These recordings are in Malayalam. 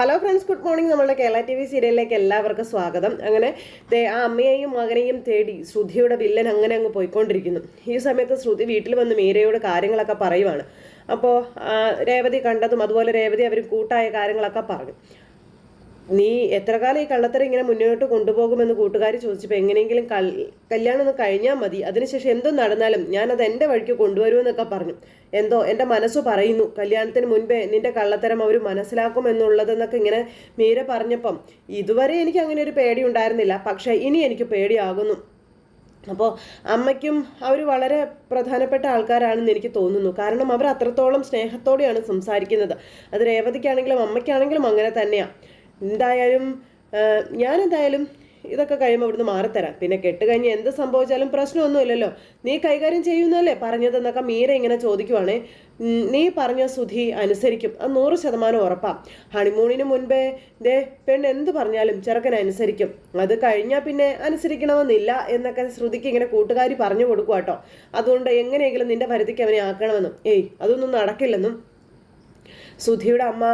ഹലോ ഫ്രണ്ട്സ് ഗുഡ് മോർണിംഗ് നമ്മളുടെ കേരള ടി വി സീരിയലിലേക്ക് എല്ലാവർക്കും സ്വാഗതം. അങ്ങനെ ആ അമ്മയെയും മകനെയും തേടി ശ്രുതിയുടെ വില്ലൻ അങ്ങനെ അങ്ങ് പോയിക്കൊണ്ടിരിക്കുന്നു. ഈ സമയത്ത് ശ്രുതി വീട്ടിൽ വന്ന് മീരയോട് കാര്യങ്ങളൊക്കെ പറയുവാണ്. അപ്പോൾ രേവതി കണ്ടതും അതുപോലെ രേവതി അവർ കൂട്ടായ കാര്യങ്ങളൊക്കെ പറഞ്ഞു. നീ എത്ര കാലം ഈ കള്ളത്തരം ഇങ്ങനെ മുന്നോട്ട് കൊണ്ടുപോകുമെന്ന് കൂട്ടുകാർ ചോദിച്ചപ്പോൾ എങ്ങനെയെങ്കിലും കല്യാണം ഒന്ന് കഴിഞ്ഞാൽ മതി. അതിനുശേഷം എന്തോ നടന്നാലും ഞാനത് എന്റെ വഴിക്ക് കൊണ്ടുവരുമെന്നൊക്കെ പറഞ്ഞു. എന്തോ എന്റെ മനസ്സ് പറയുന്നു. കല്യാണത്തിന് മുൻപേ നിന്റെ കള്ളത്തരം അവർ മനസ്സിലാക്കുമെന്നുള്ളതെന്നൊക്കെ ഇങ്ങനെ മീര പറഞ്ഞപ്പം ഇതുവരെ എനിക്ക് അങ്ങനെ ഒരു പേടി ഉണ്ടായിരുന്നില്ല. പക്ഷേ ഇനി എനിക്ക് പേടിയാകുന്നു. അപ്പോൾ അമ്മയ്ക്കും അവർ വളരെ പ്രധാനപ്പെട്ട ആൾക്കാരാണെന്ന് എനിക്ക് തോന്നുന്നു. കാരണം അവർ അത്രത്തോളം സ്നേഹത്തോടെയാണ് സംസാരിക്കുന്നത്. അത് രേവതിക്കാണെങ്കിലും അമ്മയ്ക്കാണെങ്കിലും അങ്ങനെ തന്നെയാണ് എന്തായാലും ഞാനെന്തായാലും ഇതൊക്കെ കഴിയുമ്പോൾ ഇവിടുന്ന് മാറിത്തരാം. പിന്നെ കെട്ടുകഴിഞ്ഞ് എന്ത് സംഭവിച്ചാലും പ്രശ്നമൊന്നുമില്ലല്ലോ. നീ കൈകാര്യം ചെയ്യുന്നല്ലേ പറഞ്ഞതെന്നൊക്കെ മീര ഇങ്ങനെ ചോദിക്കുവാണേ. നീ പറഞ്ഞ സുധി അനുസരിക്കും. അത് നൂറ് ശതമാനം ഉറപ്പാ. ഹണിമൂണിന് മുൻപേ ദേ പെണ് എന്ത് പറഞ്ഞാലും ചെറുക്കൻ അനുസരിക്കും. അത് കഴിഞ്ഞാൽ പിന്നെ അനുസരിക്കണമെന്നില്ല എന്നൊക്കെ ശ്രുതിക്ക് ഇങ്ങനെ കൂട്ടുകാരി പറഞ്ഞു കൊടുക്കുക കേട്ടോ അതുകൊണ്ട് എങ്ങനെയെങ്കിലും നിന്റെ പരിധിക്ക് അവനെ ആക്കണമെന്നും. ഏയ് അതൊന്നും നടക്കില്ലെന്നും സുധിയുടെ അമ്മ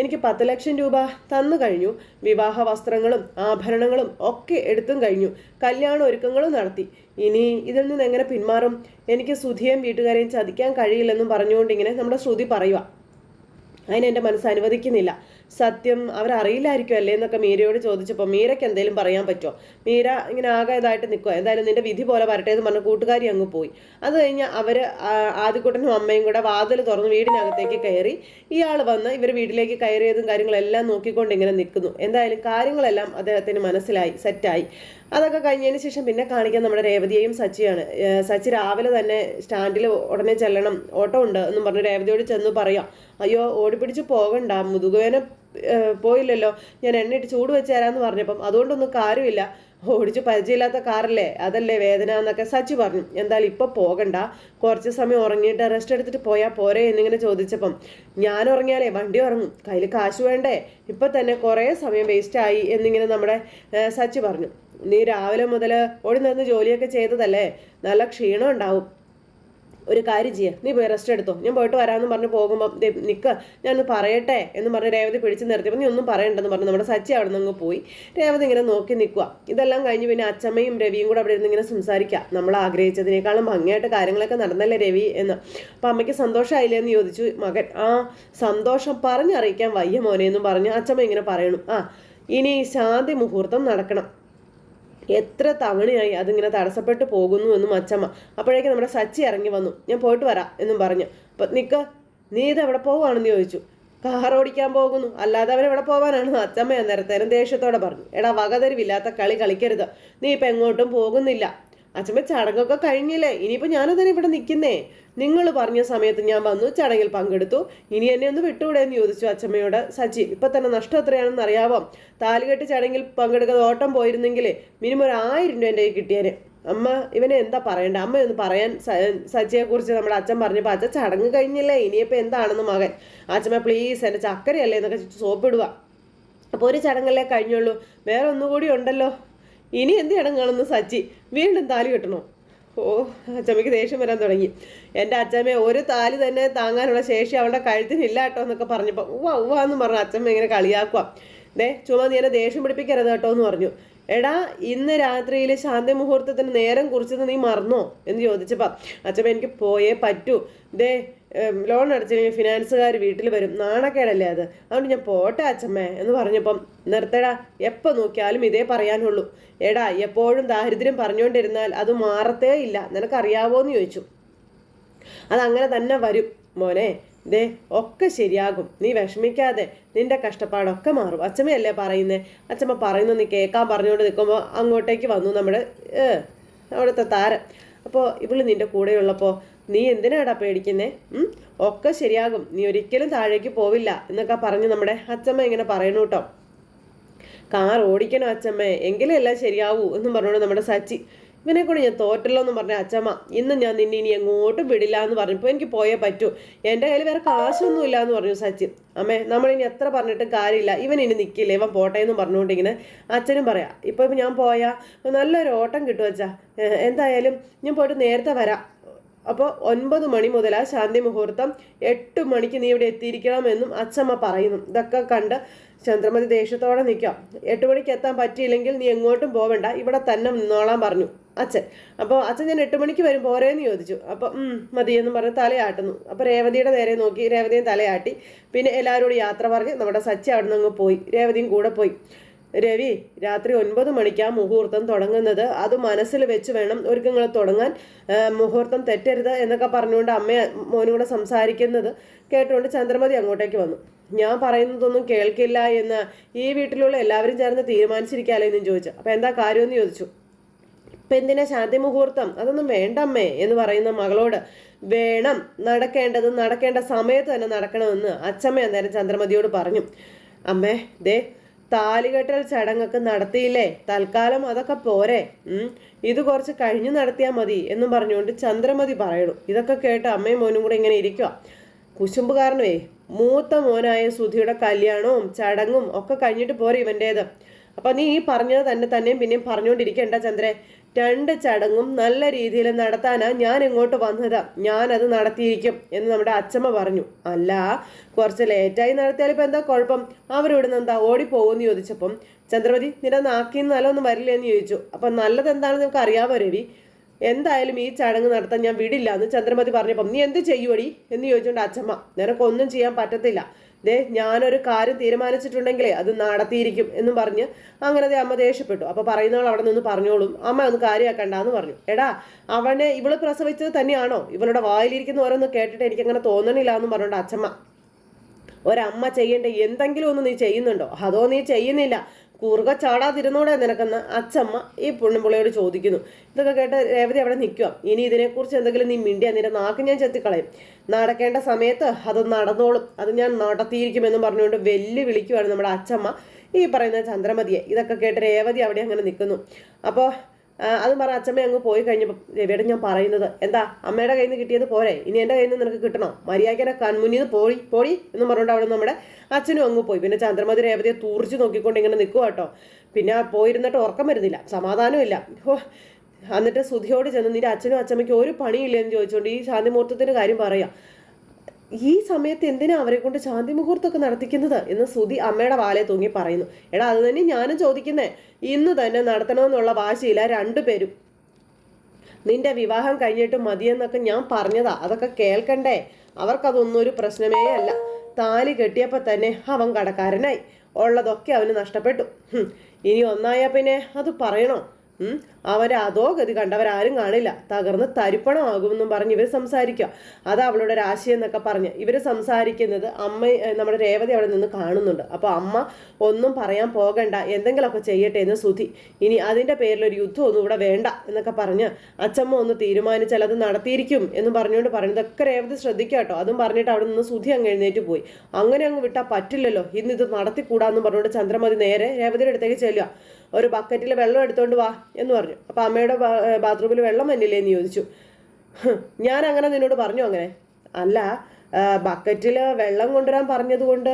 എനിക്ക് പത്ത് ലക്ഷം രൂപ തന്നു കഴിഞ്ഞു. വിവാഹ വസ്ത്രങ്ങളും ആഭരണങ്ങളും ഒക്കെ എടുത്തും കഴിഞ്ഞു. കല്യാണ ഒരുക്കങ്ങളും നടത്തി. ഇനി ഇതിൽ നിന്ന് എങ്ങനെ പിന്മാറും? എനിക്ക് സുധിയെയും വീട്ടുകാരെയും ചതിക്കാൻ കഴിയില്ലെന്നും പറഞ്ഞുകൊണ്ട് ഇങ്ങനെ നമ്മുടെ ശ്രുതി പറയുക അതിനെ എന്റെ മനസ്സ് അനുവദിക്കുന്നില്ല. സത്യം അവരറിയില്ലായിരിക്കും അല്ലേ എന്നൊക്കെ മീരയോട് ചോദിച്ചപ്പോൾ മീരയ്ക്ക് എന്തെങ്കിലും പറയാൻ പറ്റുമോ? മീര ഇങ്ങനെ ആകെ ഇതായിട്ട് നിൽക്കുക എന്തായാലും നിന്റെ വിധി പോലെ വരട്ടെ എന്ന് പറഞ്ഞ കൂട്ടുകാരി അങ്ങ് പോയി. അത് കഴിഞ്ഞ് അവർ ആദ്യക്കുട്ടനും അമ്മയും കൂടെ വാതിൽ തുറന്ന് വീടിനകത്തേക്ക് കയറി ഇയാൾ വന്ന് ഇവർ വീട്ടിലേക്ക് കയറിയതും കാര്യങ്ങളെല്ലാം നോക്കിക്കൊണ്ട് ഇങ്ങനെ നിൽക്കുന്നു. എന്തായാലും കാര്യങ്ങളെല്ലാം അദ്ദേഹത്തിന് മനസ്സിലായി സെറ്റായി. അതൊക്കെ കഴിഞ്ഞതിന് ശേഷം പിന്നെ കാണിക്കാൻ നമ്മുടെ രേവതിയെയും സച്ചിയാണ്. സച്ചി രാവിലെ തന്നെ സ്റ്റാൻഡിൽ ഉടനെ ചെല്ലണം. ഓട്ടോ ഉണ്ട് എന്നും പറഞ്ഞ് രേവതിയോട് ചെന്ന് പറയാം. അയ്യോ ഓടിപ്പിടിച്ച് പോകണ്ട. മുതുകുവേന പോയില്ലല്ലോ. ഞാൻ എണ്ണയിട്ട് ചൂട് വെച്ച് തരാമെന്ന് പറഞ്ഞപ്പം അതുകൊണ്ടൊന്നും കാര്യമില്ല. ഓടിച്ച് പരിചയമില്ലാത്ത കാറല്ലേ? അതല്ലേ വേദന എന്നൊക്കെ സച്ചി പറഞ്ഞു. എന്തായാലും ഇപ്പം പോകണ്ട. കുറച്ച് സമയം ഉറങ്ങിയിട്ട് റെസ്റ്റ് എടുത്തിട്ട് പോയാൽ പോരെ എന്നിങ്ങനെ ചോദിച്ചപ്പം ഞാൻ ഉറങ്ങിയാലേ വണ്ടി ഉറങ്ങും. കയ്യിൽ കാശ് വേണ്ടേ? ഇപ്പം തന്നെ കുറേ സമയം വേസ്റ്റായി എന്നിങ്ങനെ നമ്മുടെ സച്ചു പറഞ്ഞു. നീ രാവിലെ മുതൽ ഓടി നിന്ന് ജോലിയൊക്കെ ചെയ്തതല്ലേ? നല്ല ക്ഷീണം ഉണ്ടാവും. ഒരു കാര്യം ചെയ്യുക നീ പോയി റെസ്റ്റ് എടുത്തോ. ഞാൻ പോയിട്ട് വരാമെന്ന് പറഞ്ഞ് പോകുമ്പോൾ നിൽക്കുക ഞാനൊന്ന് പറയട്ടെ എന്ന് പറഞ്ഞ് രേവതി പിടിച്ച് നിർത്തിയപ്പോൾ നീ ഒന്നും പറയണ്ടെന്ന് പറഞ്ഞു നമ്മുടെ സച്ചി അവിടെ നിന്ന് പോയി. രേവതി ഇങ്ങനെ നോക്കി നിൽക്കുക ഇതെല്ലാം കഴിഞ്ഞ് പിന്നെ അച്ചമ്മയും രവിയും കൂടെ അവിടെ ഇരുന്ന് ഇങ്ങനെ സംസാരിക്കുക നമ്മൾ ആഗ്രഹിച്ചതിനേക്കാളും ഭംഗിയായിട്ട് കാര്യങ്ങളൊക്കെ നടന്നല്ലേ രവി എന്ന്. അപ്പം അമ്മയ്ക്ക് സന്തോഷമായില്ലേ എന്ന് ചോദിച്ചു. മകൻ ആ സന്തോഷം പറഞ്ഞറിയിക്കാൻ വയ്യ മോനെ എന്നും പറഞ്ഞ് അച്ചമ്മ ഇങ്ങനെ പറയണം. ആ ഇനി ശാന്തി മുഹൂർത്തം നടക്കണം. എത്ര തവണയായി അതിങ്ങനെ തടസ്സപ്പെട്ടു പോകുന്നു എന്നും അച്ചമ്മ. അപ്പോഴേക്കും നമ്മുടെ സച്ചി ഇറങ്ങി വന്നു. ഞാൻ പോയിട്ട് വരാം എന്നും പറഞ്ഞു. അപ്പം നിക്ക നീ ഇത് എവിടെ പോവാണെന്ന് ചോദിച്ചു. കാർ ഓടിക്കാൻ പോകുന്നു. അല്ലാതെ അവൻ എവിടെ പോകാനാണ് അച്ചമ്മ അന്നേരത്തേനും ദേഷ്യത്തോടെ പറഞ്ഞു. എടാ വകതരിവില്ലാത്ത കളി കളിക്കരുത്. നീ ഇപ്പം എങ്ങോട്ടും പോകുന്നില്ല. അച്ചമ്മ ചടങ്ങൊക്കെ കഴിഞ്ഞില്ലേ? ഇനിയിപ്പോൾ ഞാനതന്നെ ഇവിടെ നിൽക്കുന്നേ നിങ്ങൾ പറഞ്ഞ സമയത്ത് ഞാൻ വന്നു ചടങ്ങിൽ പങ്കെടുത്തു. ഇനി എന്നെ ഒന്ന് വിട്ടുകൂടെ എന്ന് ചോദിച്ചു അച്ഛമ്മയോട് സച്ചി ഇപ്പം തന്നെ നഷ്ടം എത്രയാണെന്ന് അറിയാവോ? താലുകെട്ട് ചടങ്ങിൽ പങ്കെടുക്കാതെ ഓട്ടം പോയിരുന്നെങ്കിൽ മിനിമം ഒരു ആയിരം രൂപ എന്റെ കിട്ടിയേനെ. അമ്മ ഇവനെ എന്താ പറയണ്ട? അമ്മ ഒന്ന് പറയാൻ സച്ചിയെ കുറിച്ച് നമ്മുടെ അച്ഛൻ പറഞ്ഞപ്പോൾ അച്ഛൻ ചടങ്ങ് കഴിഞ്ഞില്ലേ? ഇനിയിപ്പോൾ എന്താണെന്ന് മകൻ? അച്ഛമ്മ പ്ലീസ് എന്റെ ചക്കരയല്ലേ എന്നൊക്കെ സോപ്പിടുക. അപ്പോൾ ഒരു ചടങ്ങല്ലേ കഴിഞ്ഞുള്ളൂ. വേറെ ഒന്നുകൂടി ഉണ്ടല്ലോ. ഇനി എന്ത് ചടങ്ങാണെന്ന് സച്ചി? വീണ്ടും താലി കെട്ടണോ? ഓ അച്ചമ്മയ്ക്ക് ദേഷ്യം വരാൻ തുടങ്ങി. എന്റെ അച്ചമ്മ ഒരു താലി തന്നെ താങ്ങാനുള്ള ശേഷി അവളുടെ കഴുത്തിനില്ല കേട്ടോ എന്നൊക്കെ പറഞ്ഞപ്പോൾ ഉവ്വ ഉവ്വ എന്ന് പറഞ്ഞ അച്ചമ്മ ഇങ്ങനെ കളിയാക്കുക ദേ ചുമ നീ എന്നെ ദേഷ്യം പിടിപ്പിക്കരുത് കേട്ടോ എന്ന് പറഞ്ഞു. എടാ ഇന്ന് രാത്രിയിൽ ശാന്തി മുഹൂർത്തത്തിന് നേരം കുറിച്ചത് നീ മറന്നോ എന്ന് ചോദിച്ചപ്പോൾ അച്ചമ്മ എനിക്ക് പോയേ പറ്റൂ. ദേ ലോൺ അടച്ചില്ലെങ്കിൽ ഫിനാൻസുകാർ വീട്ടിൽ വരും. നാണക്കേടല്ലേ അത്? അതുകൊണ്ട് ഞാൻ പോട്ടെ അച്ഛമ്മേ എന്ന് പറഞ്ഞപ്പം നിർത്തടാ. എപ്പോൾ നോക്കിയാലും ഇതേ പറയാനുള്ളൂ. എടാ എപ്പോഴും ദാരിദ്ര്യം പറഞ്ഞുകൊണ്ടിരുന്നാൽ അത് മാറത്തേ ഇല്ല. നിനക്കറിയാവോ എന്ന് ചോദിച്ചു. അതങ്ങനെ തന്നെ വരും. മോനെ ദേ ഒക്കെ ശരിയാകും. നീ വിഷമിക്കാതെ നിന്റെ കഷ്ടപ്പാടൊക്കെ മാറും. അച്ഛമ്മയല്ലേ പറയുന്നത് അച്ഛമ്മ പറയുന്നു നീ കേൾക്കാൻ പറഞ്ഞുകൊണ്ട് നിൽക്കുമ്പോൾ അങ്ങോട്ടേക്ക് വന്നു നമ്മുടെ അവിടുത്തെ താരം. അപ്പോൾ ഇവൾ നിന്റെ കൂടെയുള്ളപ്പോൾ നീ എന്തിനാടാ പേടിക്കുന്നേ? ഒക്കെ ശരിയാകും. നീ ഒരിക്കലും താഴേക്ക് പോവില്ല എന്നൊക്കെ പറഞ്ഞ് നമ്മുടെ അച്ഛമ്മ ഇങ്ങനെ പറയണു കേട്ടോ. കാർ ഓടിക്കണം അച്ഛമ്മ എങ്കിലേ എല്ലാം ശരിയാവൂ എന്നും പറഞ്ഞോണ്ട് നമ്മുടെ സച്ചി ഇവനെ കൂടെ ഞാൻ തോറ്റല്ലോ എന്ന് പറഞ്ഞ അച്ചമ്മ ഇന്ന് ഞാൻ നിന്നെ ഇനി എങ്ങോട്ടും വിടില്ല എന്ന് പറഞ്ഞപ്പോൾ എനിക്ക് പോയേ പറ്റൂ. എന്റെ കയ്യിൽ വേറെ കാശൊന്നുമില്ല എന്ന് പറഞ്ഞു സച്ചിൻ അമ്മേ നമ്മളിനി എത്ര പറഞ്ഞിട്ടും കാര്യമില്ല. ഇവൻ ഇനി നിൽക്കില്ല ഇവൻ പോട്ടെ എന്ന് പറഞ്ഞുകൊണ്ട് ഇങ്ങനെ അച്ഛനും പറയാം ഇപ്പോൾ ഞാൻ പോയാൽ നല്ലൊരു ഓട്ടം കിട്ടും എന്തായാലും ഞാൻ പോയിട്ട് നേരത്തെ വരാം. അപ്പോൾ ഒൻപത് മണി മുതലാ ശാന്തി മുഹൂർത്തം എട്ട് മണിക്ക് നീ ഇവിടെ എത്തിയിരിക്കണമെന്നും അച്ഛമ്മ പറയുന്നു. ഇതൊക്കെ കണ്ട് ചന്ദ്രമതി ദേഷ്യത്തോടെ നിൽക്കാം എട്ട് മണിക്ക് എത്താൻ പറ്റിയില്ലെങ്കിൽ നീ എങ്ങോട്ടും പോവണ്ട. ഇവിടെ തന്നെ നിന്നോളാൻ പറഞ്ഞു അച്ഛൻ. അപ്പോൾ അച്ഛൻ ഞാൻ എട്ട് മണിക്ക് വരും പോരേന്ന് ചോദിച്ചു. അപ്പോൾ മതി എന്ന് പറഞ്ഞ് തലയാട്ടുന്നു. അപ്പോൾ രേവതിയുടെ നേരെ നോക്കി രേവതിയും തലയാട്ടി. പിന്നെ എല്ലാവരോടും യാത്ര പറഞ്ഞ് നമ്മുടെ സച്ചി അവിടെ നിന്ന് അങ്ങ് പോയി. രേവതിയും കൂടെ പോയി. രവി രാത്രി ഒൻപത് മണിക്കാ മുഹൂർത്തം തുടങ്ങുന്നത്. അത് മനസ്സിൽ വെച്ച് വേണം ഒരുക്കങ്ങൾ തുടങ്ങാൻ. മുഹൂർത്തം തെറ്റരുത് എന്നൊക്കെ പറഞ്ഞുകൊണ്ട് അമ്മ മോനും കൂടെ സംസാരിക്കുന്നത് കേട്ടുകൊണ്ട് ചന്ദ്രമതി അങ്ങോട്ടേക്ക് വന്നു. ഞാൻ പറയുന്നതൊന്നും കേൾക്കില്ല എന്ന് ഈ വീട്ടിലുള്ള എല്ലാവരും ചേർന്ന് തീരുമാനിച്ചിരിക്കാലോ എന്നും ചോദിച്ചു. അപ്പോൾ എന്താ കാര്യമെന്ന് ചോദിച്ചു. ഇപ്പം എന്തിനാ ശാന്തി മുഹൂർത്തം? അതൊന്നും വേണ്ടമ്മേ എന്ന് പറയുന്ന മകളോട് വേണം നടക്കേണ്ടത് നടക്കേണ്ട സമയത്ത് തന്നെ നടക്കണമെന്ന് അച്ഛമ്മ അന്നേരം ചന്ദ്രമതിയോട് പറഞ്ഞു. അമ്മേ ദേ താലികെട്ടൽ ചടങ്ങൊക്കെ നടത്തിയില്ലേ? തൽക്കാലം അതൊക്കെ പോരെ. ഇത് കുറച്ച് കഴിഞ്ഞു നടത്തിയാൽ മതി എന്നും പറഞ്ഞുകൊണ്ട് ചന്ദ്രമതി പറയണു. ഇതൊക്കെ കേട്ട് അമ്മയും മോനും കൂടെ ഇങ്ങനെ ഇരിക്കുക കുശുമ്പുകാരനുവേ മൂത്ത മോനായ സുധിയുടെ കല്യാണവും ചടങ്ങും ഒക്കെ കഴിഞ്ഞിട്ട് പോരെ ഇവന്റേത് അപ്പൊ നീ ഈ പറഞ്ഞത് തന്നെ തന്നെയും പിന്നെയും പറഞ്ഞുകൊണ്ടിരിക്കണ്ട ചന്ദ്രേ. രണ്ട് ചടങ്ങും നല്ല രീതിയിൽ നടത്താനാ ഞാൻ ഇങ്ങോട്ട് വന്നത്. ഞാനത് നടത്തിയിരിക്കും എന്ന് നമ്മുടെ അച്ഛമ്മ പറഞ്ഞു. അല്ല കുറച്ച് ലേറ്റായി നടത്തിയാൽ ഇപ്പം എന്താ കുഴപ്പം? അവരിവിടെ നിന്ന് എന്താ ഓടിപ്പോകുമെന്ന് ചോദിച്ചപ്പം ചന്ദ്രമതി നിന്റെ നാക്കിന്ന് നല്ലൊന്നും വരില്ല എന്ന് ചോദിച്ചു. അപ്പം നല്ലത് എന്താണെന്ന് നമുക്ക് അറിയാമോ രവി? എന്തായാലും ഈ ചടങ്ങ് നടത്താൻ ഞാൻ വിടില്ല എന്ന് ചന്ദ്രമതി പറഞ്ഞപ്പം നീ എന്ത് ചെയ്യുവടി? എന്ന് ചോദിച്ചുകൊണ്ട് അച്ഛമ്മ നിനക്കൊന്നും ചെയ്യാൻ പറ്റത്തില്ല. ദേ ഞാനൊരു കാര്യം തീരുമാനിച്ചിട്ടുണ്ടെങ്കിലേ അത് നടത്തിയിരിക്കും എന്നും പറഞ്ഞ് അങ്ങനെ ദേ അമ്മ ദേഷ്യപ്പെട്ടു. അപ്പൊ പറയുന്നവൾ അവിടെ നിന്ന് പറഞ്ഞോളും അമ്മ ഒന്ന് കാര്യമാക്കണ്ട എന്ന് പറഞ്ഞു. എടാ അവനെ ഇവൾ പ്രസവിച്ചത് തന്നെയാണോ? ഇവളുടെ വായിലിരിക്കുന്ന ഓരോന്ന് കേട്ടിട്ട് എനിക്ക് അങ്ങനെ തോന്നണില്ല എന്ന് പറഞ്ഞോണ്ട് അച്ഛമ്മ ഒരമ്മ ചെയ്യേണ്ട എന്തെങ്കിലും ഒന്ന് നീ ചെയ്യുന്നുണ്ടോ? അതോ നീ ചെയ്യുന്നില്ല. കുറുക ചാടാതിരുന്നൂടെ നിനക്കെന്ന് അച്ചമ്മ ഈ പുണ്യമ്പുള്ളിയോട് ചോദിക്കുന്നു. ഇതൊക്കെ കേട്ട് രേവതി അവിടെ നിൽക്കുക. ഇനി ഇതിനെക്കുറിച്ച് എന്തെങ്കിലും നീ മിണ്ടിയ നിന്റെ നാക്ക് ഞാൻ ചെത്തിക്കളയും. നടക്കേണ്ട സമയത്ത് അത് നടന്നോളും. അത് ഞാൻ നടത്തിയിരിക്കുമെന്നും പറഞ്ഞുകൊണ്ട് വെല്ലു വിളിക്കുവാണ് നമ്മുടെ അച്ചമ്മ ഈ പറയുന്ന ചന്ദ്രമതിയെ. ഇതൊക്കെ കേട്ട് രേവതി അവിടെ അങ്ങനെ നിൽക്കുന്നു. അപ്പോൾ അതും പറഞ്ഞ അച്ഛമ്മ അങ്ങ് പോയി കഴിഞ്ഞപ്പോൾ രവിയുടെ ഞാൻ പറയുന്നത്. എന്താ? അമ്മയുടെ കയ്യിൽ നിന്ന് കിട്ടിയത് പോരെ. ഇനി എന്റെ കയ്യിൽ നിന്ന് നിനക്ക് കിട്ടണോ? മര്യാദയ്ക്ക് കൺമുന്നിൽ നിന്ന് പോയി പോയി എന്ന് പറഞ്ഞുകൊണ്ട് അവിടെ നമ്മുടെ അച്ഛനും അങ്ങ് പോയി. പിന്നെ ചന്ദ്രമതി രേവതിയെ തൂർച്ച് നോക്കിക്കൊണ്ട് ഇങ്ങനെ നിൽക്കുക കേട്ടോ. പിന്നെ പോയിരുന്നിട്ട് ഉറക്കം വരുന്നില്ല. സമാധാനമില്ല ഓ എന്നിട്ട് സുധിയോട് ചെന്ന് നിന്റെ അച്ഛനും അച്ഛമ്മയ്ക്കും ഒരു പണിയില്ലെന്ന് ചോദിച്ചുകൊണ്ട് ഈ ശാന്തിമൂർത്തത്തിന്റെ കാര്യം പറയാം. ഈ സമയത്ത് എന്തിനാ അവരെ കൊണ്ട് ശാന്തി മുഹൂർത്തമൊക്കെ നടത്തിക്കുന്നത്? എന്ന് സുധി അമ്മയുടെ വാലെ തൂങ്ങി പറയുന്നു. എടാ അത് തന്നെ ഞാനും ചോദിക്കുന്നേ. ഇന്ന് തന്നെ നടത്തണമെന്നുള്ള വാശിയില്ല രണ്ടുപേരും. നിന്റെ വിവാഹം കഴിഞ്ഞിട്ട് മതിയെന്നൊക്കെ ഞാൻ പറഞ്ഞതാ. അതൊക്കെ കേൾക്കണ്ടേ? അവർക്കതൊന്നും ഒരു പ്രശ്നമേ അല്ല. താലി കെട്ടിയപ്പോൾ തന്നെ അവൻ കടക്കാരനായി. ഉള്ളതൊക്കെ അവന് നഷ്ടപ്പെട്ടു. ഇനി ഒന്നായാൽ പിന്നെ അത് പറയണോ? അവരെ അതോ ഗതി കണ്ടവരാരും കാണില്ല. തകർന്ന് തരിപ്പണമാകുമെന്നും പറഞ്ഞ് ഇവർ സംസാരിക്കുക. അത് അവളുടെ രാശി എന്നൊക്കെ പറഞ്ഞ് ഇവർ സംസാരിക്കുന്നത് അമ്മ നമ്മുടെ രേവതി അവിടെ നിന്ന് കാണുന്നുണ്ട്. അപ്പോൾ അമ്മ ഒന്നും പറയാൻ പോകണ്ട. എന്തെങ്കിലുമൊക്കെ ചെയ്യട്ടെ എന്ന് സുധി ഇനി അതിന്റെ പേരിൽ ഒരു യുദ്ധമൊന്നും ഇവിടെ വേണ്ട എന്നൊക്കെ പറഞ്ഞ് അച്ചമ്മ ഒന്ന് തീരുമാനിച്ചാൽ അത് നടത്തിയിരിക്കും എന്ന് പറഞ്ഞുകൊണ്ട് പറഞ്ഞു പറയുന്നതൊക്കെ രേവതി ശ്രദ്ധിക്കുക കേട്ടോ. അതും പറഞ്ഞിട്ട് അവിടെ നിന്ന് സുധി അങ്ങ് എഴുന്നേറ്റ് പോയി. അങ്ങനെ അങ്ങ് വിട്ടാൽ പറ്റില്ലല്ലോ. ഇന്ന് ഇത് നടത്തിക്കൂടാന്ന് പറഞ്ഞുകൊണ്ട് ചന്ദ്രമതി നേരെ രേവതിയുടെ അടുത്തേക്ക് ചെല്ലുക. ഒരു ബക്കറ്റിൽ വെള്ളം എടുത്തോണ്ട് വാ എന്ന് പറഞ്ഞു. അപ്പോൾ അമ്മയുടെ ബാത്റൂമിൽ വെള്ളം വന്നില്ലേ എന്ന് ചോദിച്ചു. ഞാൻ അങ്ങനെ നിന്നോട് പറഞ്ഞു അങ്ങനെ. അല്ല ബക്കറ്റിൽ വെള്ളം കൊണ്ടുവരാൻ പറഞ്ഞതുകൊണ്ട്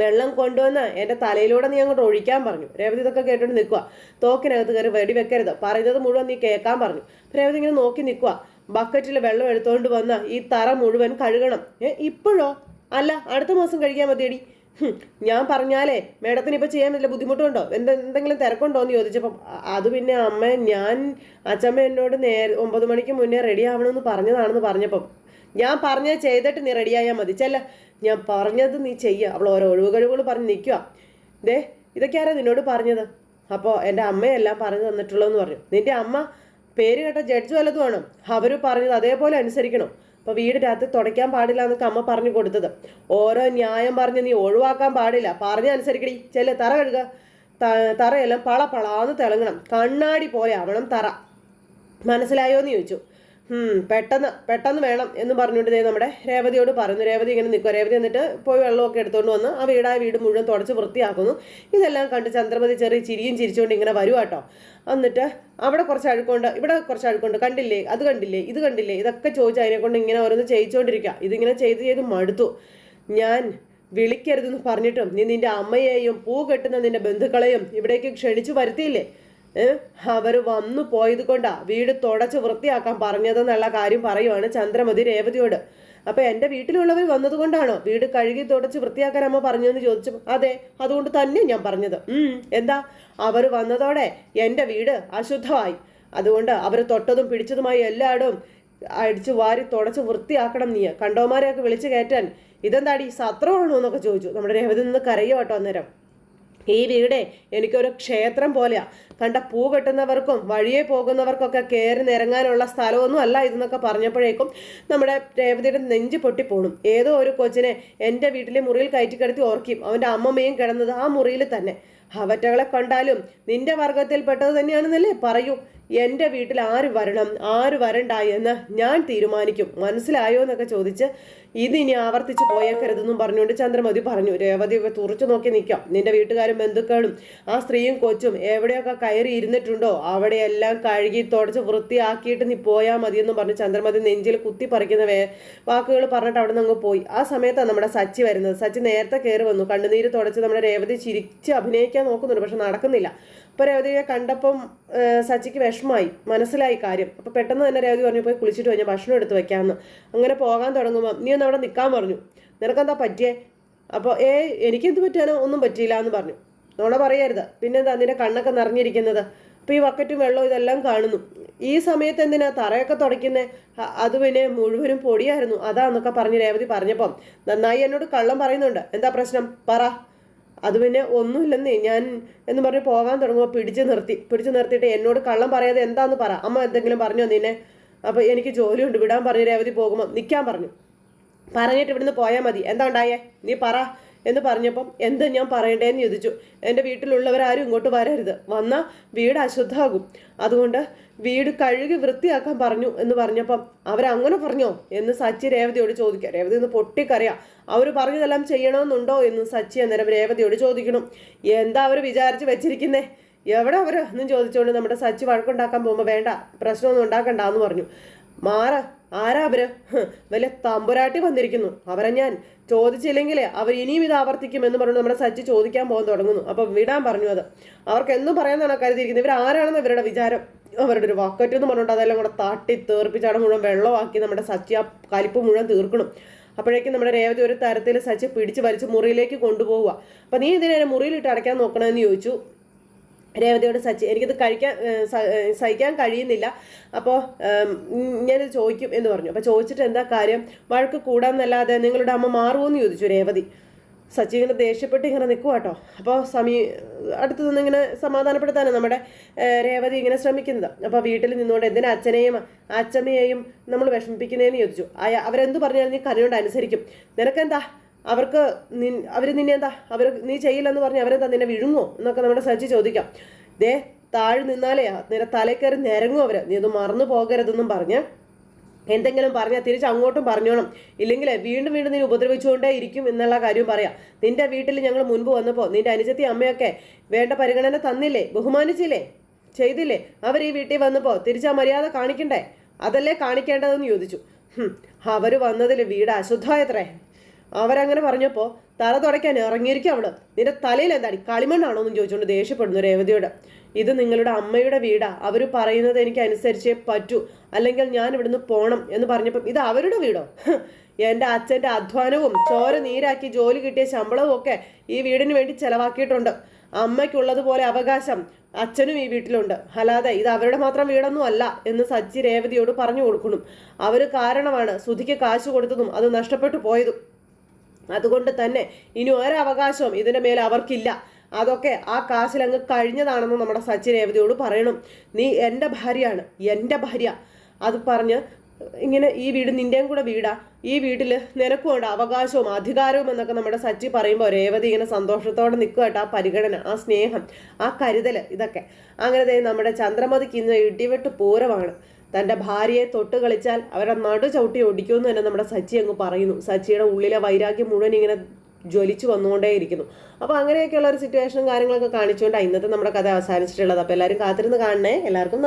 വെള്ളം കൊണ്ടുവന്ന് എന്റെ തലയിലൂടെ നീ അങ്ങോട്ട് ഒഴിക്കാൻ പറഞ്ഞു. രേവതി ഇതൊക്കെ കേട്ടോണ്ട് നിൽക്കുക തോക്കിനകത്ത് കയറി വെടി വെക്കരുത്. പറയുന്നത് മുഴുവൻ നീ കേൾക്കാൻ പറഞ്ഞു. രേവതി ഇങ്ങനെ നോക്കി നിൽക്കുക ബക്കറ്റിൽ വെള്ളം എടുത്തുകൊണ്ട് വന്ന ഈ തറ മുഴുവൻ കഴുകണം. ഇപ്പോഴോ? അല്ല അടുത്ത മാസം കഴിക്കാൻ മതിയടി. ഞാൻ പറഞ്ഞാലേ മേഡത്തിന് ഇപ്പൊ ചെയ്യാൻ വല്ല ബുദ്ധിമുട്ടുണ്ടോ? എന്ത് എന്തെങ്കിലും തിരക്കുണ്ടോ എന്ന് ചോദിച്ചപ്പം അത് പിന്നെ അമ്മ ഞാൻ അച്ഛമ്മ എന്നോട് നേരെ ഒമ്പത് മണിക്ക് മുന്നേ റെഡി ആവണമെന്ന് പറഞ്ഞതാണെന്ന് പറഞ്ഞപ്പം ഞാൻ പറഞ്ഞത് ചെയ്തിട്ട് നീ റെഡിയായാൽ മതി. ചെല്ല ഞാൻ പറഞ്ഞത് നീ ചെയ്യുക അവൾ ഓരോ ഒഴിവുകഴിവുകൾ പറഞ്ഞ് നിൽക്കുക ദേ ഇതൊക്കെ ആരാ നിന്നോട് പറഞ്ഞത്? അപ്പോൾ എന്റെ അമ്മയെല്ലാം പറഞ്ഞു തന്നിട്ടുള്ളതെന്ന് പറഞ്ഞു. നിന്റെ അമ്മ പേര് കേട്ട ജഡ്ജ് വല്ലതുമാണ് അവർ പറഞ്ഞത് അതേപോലെ അനുസരിക്കണം. അപ്പോൾ വീട് രാത്രി തുടയ്ക്കാൻ പാടില്ല എന്നൊക്കെ അമ്മ പറഞ്ഞു കൊടുത്തത്. ഓരോ ന്യായം പറഞ്ഞ് നീ ഒഴിവാക്കാൻ പാടില്ല. പറഞ്ഞ അനുസരിക്കടി. ചെല്ല് തറ കഴുകുക തറയെല്ലാം പള പളാന്ന് തിളങ്ങണം. കണ്ണാടി പോലെ ആവണം തറ. മനസ്സിലായോ എന്ന് ചോദിച്ചു. പെട്ടെന്ന് പെട്ടെന്ന് വേണം എന്ന് പറഞ്ഞുകൊണ്ട് നമ്മുടെ രേവതിയോട് പറഞ്ഞു. രേവതി ഇങ്ങനെ നിൽക്കുക രേവതി എന്നിട്ട് പോയി വെള്ളമൊക്കെ എടുത്തുകൊണ്ട് വന്ന് ആ വീടായ വീട് മുഴുവൻ തുടച്ച് വൃത്തിയാക്കുന്നു. ഇതെല്ലാം കണ്ട് ചന്ദ്രമതി ചെറിയ ചിരിയും ചിരിച്ചുകൊണ്ട് ഇങ്ങനെ വരുക കേട്ടോ എന്നിട്ട് അവിടെ കുറച്ച് അഴുക്കുണ്ട് ഇവിടെ കുറച്ച് അഴുക്കുണ്ട് കണ്ടില്ലേ? അത് കണ്ടില്ലേ? ഇത് കണ്ടില്ലേ? ഇതൊക്കെ ചോദിച്ച് അതിനെ കൊണ്ട് ഇങ്ങനെ ഓരോന്ന് ചെയ്യിച്ചുകൊണ്ടിരിക്കുക ഇതിങ്ങനെ ചെയ്ത് ചെയ്ത് മടുത്തു. ഞാൻ വിളിക്കരുതെന്ന് പറഞ്ഞിട്ടും നീ നിന്റെ അമ്മയെയും പൂ കെട്ടുന്ന നിന്റെ ബന്ധുക്കളെയും ഇവിടേക്ക് ക്ഷണിച്ചു വരുത്തിയില്ലേ? അവർ വന്നു പോയത് കൊണ്ടാ വീട് തുടച്ച് വൃത്തിയാക്കാൻ പറഞ്ഞതെന്നുള്ള കാര്യം പറയുവാണ് ചന്ദ്രമതി രേവതിയോട്. അപ്പൊ എന്റെ വീട്ടിലുള്ളവർ വന്നതുകൊണ്ടാണോ? വീട് കഴുകി തുടച്ച് വൃത്തിയാക്കാൻ അമ്മ പറഞ്ഞതെന്ന് ചോദിച്ചു അതെ അതുകൊണ്ട് തന്നെ ഞാൻ പറഞ്ഞത്. എന്താ? അവർ വന്നതോടെ എന്റെ വീട് അശുദ്ധമായി. അതുകൊണ്ട് അവർ തൊട്ടതും പിടിച്ചതുമായി എല്ലായിടും അടിച്ചു വാരി തുടച്ച് വൃത്തിയാക്കണം നീ. കണ്ടോമാരെയൊക്കെ വിളിച്ചു കയറ്റാൻ. ഇതെന്താടി സത്രമാണോ എന്നൊക്കെ ചോദിച്ചു. നമ്മുടെ രേവതി നിന്ന് കരയോ കേട്ടോ അന്നേരം? ഈ വീട് എനിക്കൊരു ക്ഷേത്രം പോലെയാ. കണ്ട പൂ കെട്ടുന്നവർക്കും വഴിയെ പോകുന്നവർക്കൊക്കെ കയറി നിരങ്ങാനുള്ള സ്ഥലമൊന്നും അല്ല ഇതെന്നൊക്കെ പറഞ്ഞപ്പോഴേക്കും നമ്മുടെ രേവതിയുടെ നെഞ്ച് പൊട്ടിപ്പോണും ഏതോ ഒരു കൊച്ചിനെ എന്റെ വീട്ടിലെ മുറിയിൽ കയറ്റി കിടത്തി ഓർക്കും. അവന്റെ അമ്മമ്മയും കിടന്നത് ആ മുറിയിൽ തന്നെ. അവറ്റകളെ കണ്ടാലും നിന്റെ വർഗത്തിൽപ്പെട്ടത് തന്നെയാണെന്നല്ലേ പറയൂ. എന്റെ വീട്ടിൽ ആര് വരണം ആര് വരണ്ട എന്ന് ഞാൻ തീരുമാനിക്കും. മനസ്സിലായോ എന്നൊക്കെ ചോദിച്ച് ഇതിനി ആവർത്തിച്ച് പോയേക്കരുതെന്നും പറഞ്ഞുകൊണ്ട് ചന്ദ്രമതി പറഞ്ഞു രേവതി തുറച്ചു നോക്കി നിൽക്കാം. നിന്റെ വീട്ടുകാരും ബന്ധുക്കളും ആ സ്ത്രീയും കൊച്ചും എവിടെയൊക്കെ കയറി ഇരുന്നിട്ടുണ്ടോ അവിടെയെല്ലാം കഴുകി തുടച്ച് വൃത്തിയാക്കിയിട്ട് നീ പോയാൽ മതിയെന്നും പറഞ്ഞു ചന്ദ്രമതി നെഞ്ചിൽ കുത്തി പറിക്കുന്ന വേ വാക്കുകൾ പറഞ്ഞിട്ട് അവിടെ നിന്ന് പോയി. ആ സമയത്താണ് നമ്മുടെ സച്ചി വരുന്നത്. സച്ചി നേരത്തെ കയറി വന്നു. കണ്ണുനീര് തുടച്ച് നമ്മുടെ രേവതി ചിരിച്ച് അഭിനയിക്കാൻ നോക്കുന്നുണ്ട് പക്ഷെ നടക്കുന്നില്ല. അപ്പോൾ രേവതിയെ കണ്ടപ്പം സച്ചിക്ക് വിഷമായി മനസ്സിലായി കാര്യം. അപ്പോൾ പെട്ടെന്ന് തന്നെ രേവതി പറഞ്ഞു പോയി കുളിച്ചിട്ട് കഴിഞ്ഞാൽ ഭക്ഷണം എടുത്ത് വെക്കാമെന്ന് അങ്ങനെ പോകാൻ തുടങ്ങുമ്പോൾ നീ ഒന്ന് അവിടെ നിൽക്കാൻ പറഞ്ഞു. നിനക്കെന്താ പറ്റിയേ? അപ്പോൾ ഏ എനിക്കെന്ത് പറ്റാനോ? ഒന്നും പറ്റിയില്ല എന്ന് പറഞ്ഞു. നോണ പറയരുത്. പിന്നെന്താ നിന്റെ കണ്ണൊക്കെ നിറഞ്ഞിരിക്കുന്നത്? അപ്പോൾ ഈ വക്കറ്റും വെള്ളവും ഇതെല്ലാം കാണുന്നു. ഈ സമയത്ത് എന്തിനാ തറയൊക്കെ തുടയ്ക്കുന്നത് അത് പിന്നെ മുഴുവനും പൊടിയായിരുന്നു. അതാന്നൊക്കെ പറഞ്ഞ് രേവതി പറഞ്ഞപ്പം നന്നായി എന്നോട് കള്ളം പറയുന്നുണ്ട്. എന്താ പ്രശ്നം? പറ. അത് പിന്നെ ഒന്നുമില്ലെന്നേ. ഞാൻ എന്ന് പറഞ്ഞ് പോകാൻ തുടങ്ങുമ്പോൾ പിടിച്ച് നിർത്തി. പിടിച്ച് നിർത്തിയിട്ട് എന്നോട് കള്ളം പറയാതെ എന്താന്ന് പറ. അമ്മ എന്തെങ്കിലും പറഞ്ഞോ നിന്നെ? അപ്പോൾ എനിക്ക് ജോലിയുണ്ട്. വിടാൻ പറഞ്ഞു രേവതി പോകുമ്പോൾ നിൽക്കാൻ പറഞ്ഞു. പറഞ്ഞിട്ട് ഇവിടുന്ന് പോയാൽ മതി. എന്താ ഉണ്ടായേ? നീ പറ. എന്ന് പറഞ്ഞപ്പം എന്ത് ഞാൻ പറയണ്ടേന്ന് ചോദിച്ചു. എന്റെ വീട്ടിലുള്ളവരാരും ഇങ്ങോട്ട് വരരുത്. വന്നാൽ വീട് അശുദ്ധമാകും അതുകൊണ്ട് വീട് കഴുകി വൃത്തിയാക്കാൻ പറഞ്ഞു എന്ന് പറഞ്ഞപ്പം അവരങ്ങനെ പറഞ്ഞോ? എന്ന് സച്ചി രേവതിയോട് ചോദിക്കുക രേവതി ഒന്ന് പൊട്ടിക്കറിയാം. അവർ പറഞ്ഞതെല്ലാം ചെയ്യണമെന്നുണ്ടോ എന്ന് സച്ചി അന്നേരം രേവതിയോട് ചോദിക്കണം. എന്താ അവർ വിചാരിച്ച് വെച്ചിരിക്കുന്നേ? എവിടെ അവർ എന്നും ചോദിച്ചുകൊണ്ട് നമ്മുടെ സച്ചി വഴക്കുണ്ടാക്കാൻ പോകുമ്പോൾ വേണ്ട. പ്രശ്നമൊന്നും ഉണ്ടാക്കണ്ട എന്ന് പറഞ്ഞു. മാറ ആരാ അവർ? വല്ല തമ്പുരാട്ടി വന്നിരിക്കുന്നു. അവരെ ഞാൻ ചോദിച്ചില്ലെങ്കിൽ അവർ ഇനിയും ഇത് ആവർത്തിക്കും എന്ന് പറഞ്ഞു നമ്മുടെ സച്ചി ചോദിക്കാൻ പോകാൻ തുടങ്ങുന്നു. അപ്പൊ വിടാൻ പറഞ്ഞു അത്. അവർക്ക് എന്തും പറയാന്നാണ് കരുതിയിരിക്കുന്നത് ഇവർ ആരാണെന്ന് ഇവരുടെ വിചാരം? അവരുടെ ഒരു വക്കറ്റ് എന്ന് പറഞ്ഞിട്ട് അതെല്ലാം കൂടെ തട്ടി തീർപ്പിച്ചാണ് മുഴുവൻ വെള്ളമാക്കി നമ്മുടെ സച്ചി ആ കലിപ്പ് മുഴുവൻ തീർക്കണം. അപ്പോഴേക്കും നമ്മുടെ രേവതി ഒരു തരത്തിൽ സച്ചി പിടിച്ച് വലിച്ച് മുറിയിലേക്ക് കൊണ്ടുപോവുക. അപ്പൊ നീ ഇതിനെ മുറിയിലിട്ട് അടയ്ക്കാൻ നോക്കണമെന്ന് ചോദിച്ചു. രേവതിയോട് സച്ചി എനിക്കത് കഴിക്കാൻ സഹിക്കാൻ കഴിയുന്നില്ല. അപ്പോൾ ഞാനത് ചോദിക്കും എന്ന് പറഞ്ഞു. അപ്പോൾ ചോദിച്ചിട്ട് എന്താ കാര്യം? വഴക്ക് കൂടാന്നല്ലാതെ നിങ്ങളുടെ അമ്മ മാറുമോയെന്ന് ചോദിച്ചു രേവതി. സച്ചി ഇങ്ങനെ ദേഷ്യപ്പെട്ട് ഇങ്ങനെ നിൽക്കുക കേട്ടോ അപ്പോൾ സമീ അടുത്തു നിന്ന് ഇങ്ങനെ സമാധാനപ്പെടുത്താനാണ് നമ്മുടെ രേവതി ഇങ്ങനെ ശ്രമിക്കുന്നത്. അപ്പോൾ വീട്ടിൽ നിന്നുകൊണ്ട് എന്തിനാ അച്ഛനെയും അച്ഛമ്മയെയും നമ്മൾ വിഷമിപ്പിക്കുന്നതെന്ന് ചോദിച്ചു. അവരെന്ത് പറഞ്ഞാലും നീ കരുണോട് അനുസരിക്കും. നിനക്കെന്താ? അവർക്ക് നിൻ അവർ നിന്നെ എന്താ അവർ നീ ചെയ്യില്ലെന്ന് പറഞ്ഞ് അവരെന്താ നിന്നെ വിഴുങ്ങോ എന്നൊക്കെ നമ്മുടെ സജി ചോദിക്കാം. ദേ താഴെ നിന്നാലേ നിന്റെ തലക്കയറി നിരങ്ങും അവർ നീ അത് മറന്നു പോകരുതെന്നും പറഞ്ഞ് എന്തെങ്കിലും പറഞ്ഞാൽ തിരിച്ച് അങ്ങോട്ടും പറഞ്ഞോണം. ഇല്ലെങ്കിൽ വീണ്ടും വീണ്ടും നീ ഉപദ്രവിച്ചുകൊണ്ടേ ഇരിക്കും എന്നുള്ള കാര്യം പറയാം. നിന്റെ വീട്ടിൽ ഞങ്ങൾ മുൻപ് വന്നപ്പോൾ നിന്റെ അനുജത്തി അമ്മയൊക്കെ വേണ്ട പരിഗണന തന്നില്ലേ? ബഹുമാനിച്ചില്ലേ? ചെയ്തില്ലേ? അവർ ഈ വീട്ടിൽ വന്നപ്പോൾ തിരിച്ചാ മര്യാദ കാണിക്കണ്ടേ? അതല്ലേ കാണിക്കേണ്ടതെന്ന് ചോദിച്ചു. അവർ വന്നതിൽ വീട് അശുദ്ധമായത്രേ. അവരങ്ങനെ പറഞ്ഞപ്പോൾ തല തുടയ്ക്കാൻ ഇറങ്ങിയിരിക്കും അവൾ. നിന്റെ തലയിൽ എന്താടി കളിമണ്ണാണോ എന്ന് ചോദിച്ചുകൊണ്ട് ദേഷ്യപ്പെടുന്നു രേവതിയോട്. ഇത് നിങ്ങളുടെ അമ്മയുടെ വീടാ. അവർ പറയുന്നത് എനിക്ക് അനുസരിച്ചേ പറ്റൂ. അല്ലെങ്കിൽ ഞാൻ ഇവിടുന്ന് പോണം എന്ന് പറഞ്ഞപ്പം ഇത് അവരുടെ വീടോ? എന്റെ അച്ഛന്റെ അധ്വാനവും ചോര നീരാക്കി ജോലി കിട്ടിയ ശമ്പളവും ഒക്കെ ഈ വീടിന് വേണ്ടി ചെലവാക്കിയിട്ടുണ്ട്. അമ്മയ്ക്കുള്ളതുപോലെ അവകാശം അച്ഛനും ഈ വീട്ടിലുണ്ട്. അല്ലാതെ ഇത് അവരുടെ മാത്രം വീടൊന്നും അല്ല എന്ന് സജ്ജി രേവതിയോട് പറഞ്ഞു കൊടുക്കണം അവർ കാരണമാണ് സുധിക്ക് കാശ് കൊടുത്തതും അത് നഷ്ടപ്പെട്ടു പോയതും. അതുകൊണ്ട് തന്നെ ഇനി ഒരവകാശവും ഇതിന്റെ മേലെ അവർക്കില്ല. അതൊക്കെ ആ കാശിൽ അങ്ങ് കഴിഞ്ഞതാണെന്ന് നമ്മുടെ സച്ചിൻ രേവതിയോട് പറയണം. നീ എന്റെ ഭാര്യയാണ് എന്റെ ഭാര്യ. അത് പറഞ്ഞ് ഇങ്ങനെ ഈ വീട് നിന്റെയും കൂടെ വീടാ. ഈ വീട്ടിൽ നിനക്കും ഉണ്ട് അവകാശവും അധികാരവും എന്നൊക്കെ നമ്മുടെ സച്ചി പറയുമ്പോൾ രേവതി ഇങ്ങനെ സന്തോഷത്തോടെ നിൽക്കുക കേട്ടോ ആ പരിഗണന ആ സ്നേഹം ആ കരുതൽ ഇതൊക്കെ. അങ്ങനെ നമ്മുടെ ചന്ദ്രമതിക്ക് ഇന്ന് ഇടിവെട്ട് പൂരമാണ്. തന്റെ ഭാര്യയെ തൊട്ട് കളിച്ചാൽ അവരുടെ നടു ചവിട്ടി ഒടിക്കുമെന്ന് തന്നെ നമ്മുടെ സച്ചി അങ്ങ് പറയുന്നു. സച്ചിയുടെ ഉള്ളിലെ വൈരാഗ്യം മുഴുവൻ ഇങ്ങനെ ജ്വലിച്ചു വന്നുകൊണ്ടേയിരിക്കുന്നു. അപ്പോൾ അങ്ങനെയൊക്കെയുള്ള ഒരു സിറ്റുവേഷനും കാര്യങ്ങളൊക്കെ കാണിച്ചുകൊണ്ടാണ് ഇന്നത്തെ നമ്മുടെ കഥ അവസാനിച്ചിട്ടുള്ളത്. അപ്പോൾ എല്ലാവരും കാത്തിരുന്ന് കാണണേ. എല്ലാവർക്കും